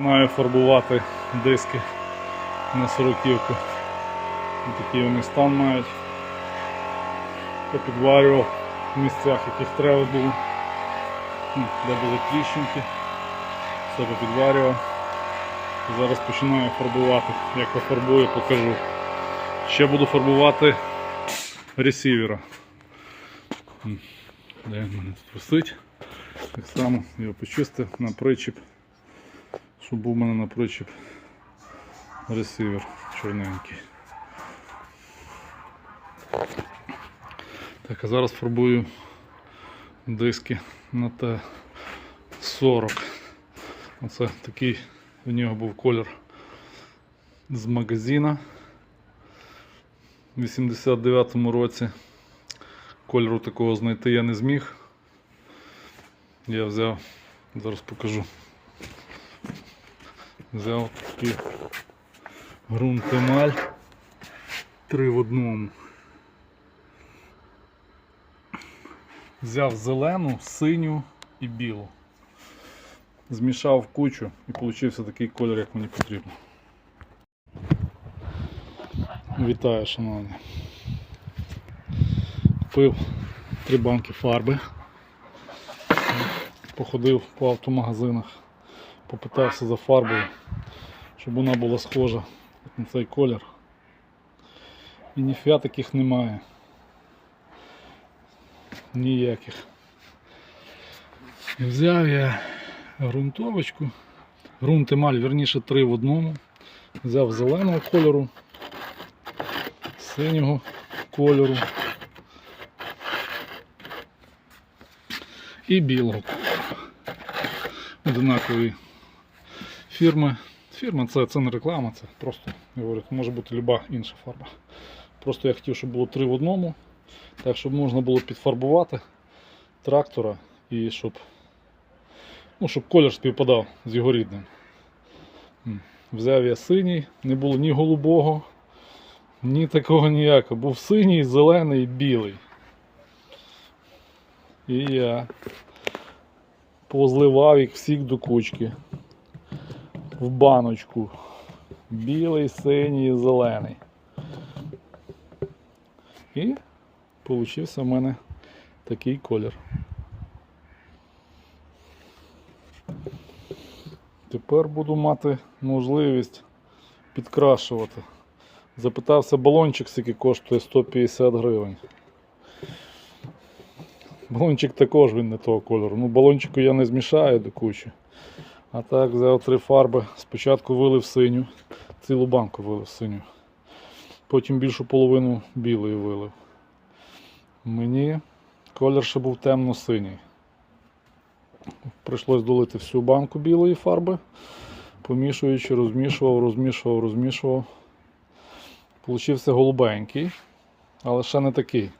Маю фарбувати диски на сороківку. Такий вони стан мають. Попідварював в місцях, яких треба було, Ну, де були тріщинки. Все попідварював. Зараз починаю фарбувати. Як пофарбую, покажу. Ще буду фарбувати ресівера. Де мене висить. Так само його почистив на причіп, щоб був у мене на причіп ресівер чорненький. Так, а зараз фарбую диски на Т-40. Оце такий в нього був колір з магазина. У 89-му році кольору такого знайти я не зміг. Я взяв, зараз покажу. Взяв такий ґрунт емаль три в одному. Взяв зелену, синю і білу. Змішав в кучу і получився такий колір, як мені потрібно. Вітаю, шановні. Купив три банки фарби. Походив по автомагазинах, попитався за фарбою, щоб вона була схожа на цей колір. І ніфіга таких немає. Ніяких. Взяв я ґрунтовочку. Ґрунт емаль, верніше три в одному. Взяв зеленого кольору, синього кольору і білого. Одинакові фірми. Фірма це, це не реклама, це просто я говорю, може бути люба інша фарба. Просто я хотів, щоб було три в одному, так щоб можна було підфарбувати трактора і щоб, ну, щоб колір співпадав з його рідним. Взяв я синій, не було ні голубого, ні такого ніякого. Був синій, зелений, білий. І я позливав їх всіх до кучки в баночку. Білий, синій зелений. І получився в мене такий колір. Тепер буду мати можливість підкрашувати. Запитався балончик, скільки коштує 150 гривень. Балончик також він не того кольору. Ну, балончику я не змішаю до кучі. А так взяв три фарби. Спочатку вилив синю, цілу банку вилив синю. Потім більшу половину білої вилив. Мені колір ще був темно-синій. Прийшлось долити всю банку білої фарби, помішуючи, розмішував, розмішував, розмішував. Получився голубенький, але ще не такий.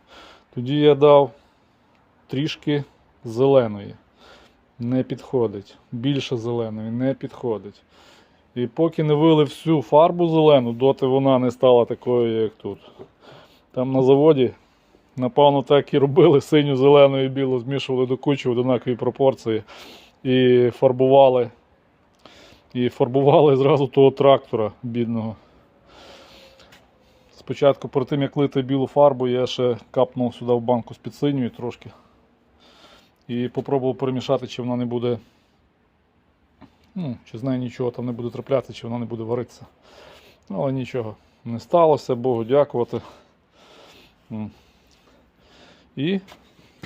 Тоді я дав трішки зеленої. Не підходить. Більше зеленої не підходить. І поки не вилив всю фарбу зелену, доти вона не стала такою, як тут. Там на заводі, напевно, так і робили синю, зелену і білу, змішували до кучі в однакові пропорції і фарбували. І фарбували зразу того трактора бідного. Спочатку, перед тим як лити білу фарбу, я ще капнув сюди в банку з-під синьої трошки. І попробував перемішати, чи вона не буде. Ну, чи з нею нічого там не буде траплятися, чи вона не буде варитися. Але нічого не сталося, Богу дякувати. І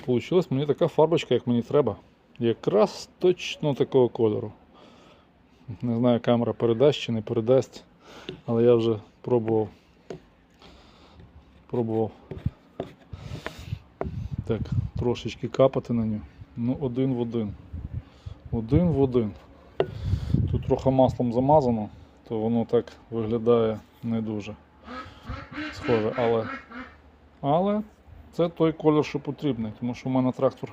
вийшла мені така фарбочка, як мені треба. Якраз точно такого кольору. Не знаю, камера передасть чи не передасть, але я вже пробував. Пробував так, трошечки капати на нього. Ну, один в один. Один в один. Тут трохи маслом замазано, то воно так виглядає не дуже схоже, але, але це той колір, що потрібний, тому що в мене трактор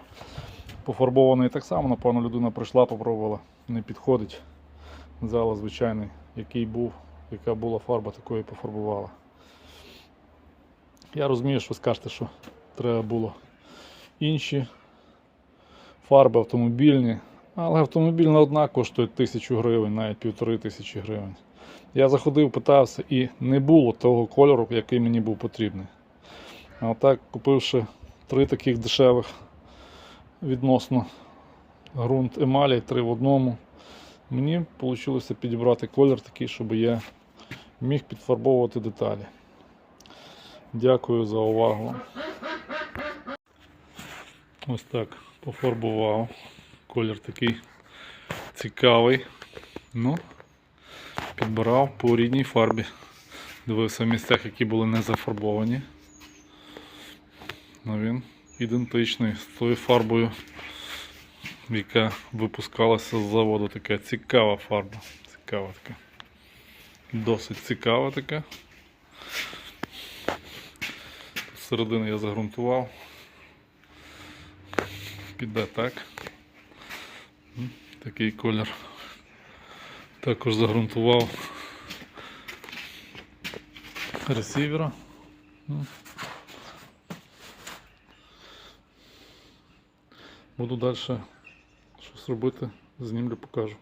пофарбований так само, напевно, людина прийшла, попробувала, не підходить. Взяла звичайний, який був, яка була фарба, такої пофарбувала. Я розумію, що скажете, що треба було інші фарби автомобільні, Але автомобільна одна коштує тисячу гривень, навіть півтори тисячі гривень. Я заходив, питався і не було того кольору, який мені був потрібний. А отак, купивши три таких дешевих відносно ґрунт емалі, три в одному, мені вийшло підібрати колір такий, щоб я міг підфарбовувати деталі. Дякую за увагу. Ось так пофарбував. Колір такий цікавий. Ну, підбирав по рідній фарбі. Дивився в місцях, які були не зафарбовані. Ну, він ідентичний з тою фарбою, яка випускалася з заводу. Така цікава фарба. Цікава така. Досить цікава така. Середину я загрунтував. Піде так. Такий колір. Також загрунтував ресівера. Буду далі щось робити, знімлю, покажу.